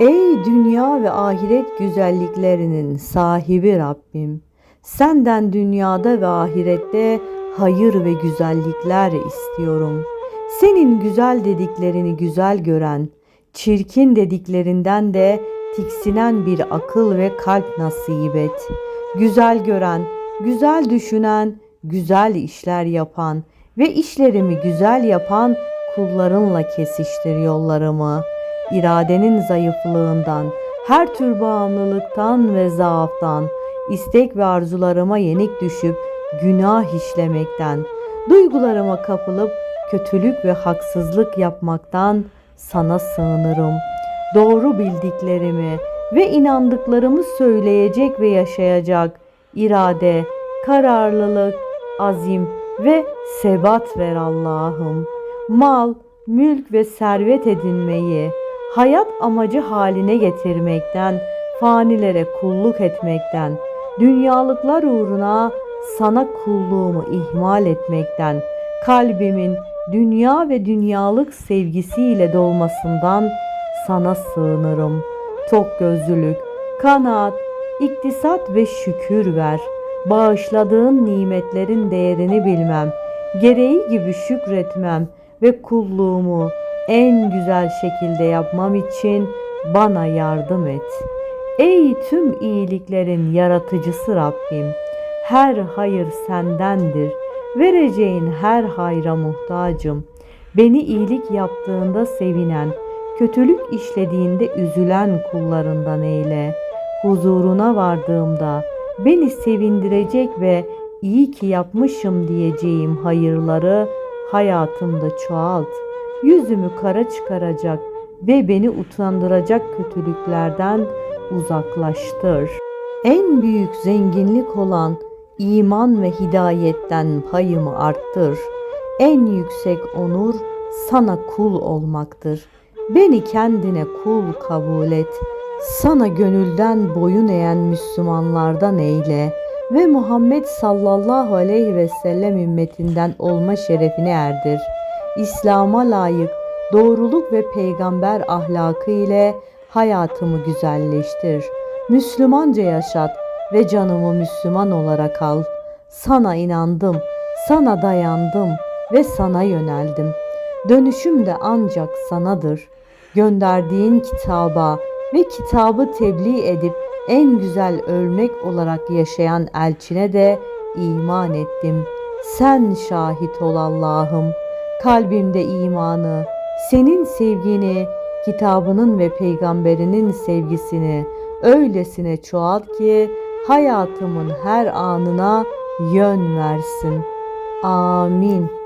Ey dünya ve ahiret güzelliklerinin sahibi Rabbim, senden dünyada ve ahirette hayır ve güzellikler istiyorum. Senin güzel dediklerini güzel gören, çirkin dediklerinden de tiksinen bir akıl ve kalp nasip et. Güzel gören, güzel düşünen, güzel işler yapan ve işlerimi güzel yapan kullarınla kesiştir yollarımı. İradenin zayıflığından, her tür bağımlılıktan ve zaaftan, istek ve arzularıma yenik düşüp günah işlemekten, duygularıma kapılıp kötülük ve haksızlık yapmaktan sana sığınırım. Doğru bildiklerimi ve inandıklarımı söyleyecek ve yaşayacak irade, kararlılık, azim ve sebat ver Allah'ım. Mal, mülk ve servet edinmeyi, hayat amacı haline getirmekten, fanilere kulluk etmekten, dünyalıklar uğruna sana kulluğumu ihmal etmekten, kalbimin dünya ve dünyalık sevgisiyle dolmasından sana sığınırım. Tok gözlülük, kanaat, iktisat ve şükür ver. Bağışladığın nimetlerin değerini bilmem, gereği gibi şükretmem ve kulluğumu en güzel şekilde yapmam için bana yardım et. Ey tüm iyiliklerin yaratıcısı Rabbim, her hayır sendendir. Vereceğin her hayra muhtacım. Beni iyilik yaptığında sevinen, kötülük işlediğinde üzülen kullarından eyle. Huzuruna vardığımda beni sevindirecek ve iyi ki yapmışım diyeceğim hayırları hayatımda çoğalt. Yüzümü kara çıkaracak ve beni utandıracak kötülüklerden uzaklaştır. En büyük zenginlik olan iman ve hidayetten payımı arttır. En yüksek onur sana kul olmaktır. Beni kendine kul kabul et. Sana gönülden boyun eğen Müslümanlardan eyle ve Muhammed sallallahu aleyhi ve sellem ümmetinden olma şerefini erdir. İslam'a layık doğruluk ve peygamber ahlakı ile hayatımı güzelleştir. Müslümanca yaşat ve canımı Müslüman olarak al. Sana inandım, sana dayandım ve sana yöneldim. Dönüşüm de ancak sanadır. Gönderdiğin kitaba ve kitabı tebliğ edip en güzel örnek olarak yaşayan elçine de iman ettim. Sen şahit ol Allah'ım. Kalbimde imanı, senin sevgini, kitabının ve peygamberinin sevgisini öylesine çoğalt ki hayatımın her anına yön versin. Amin.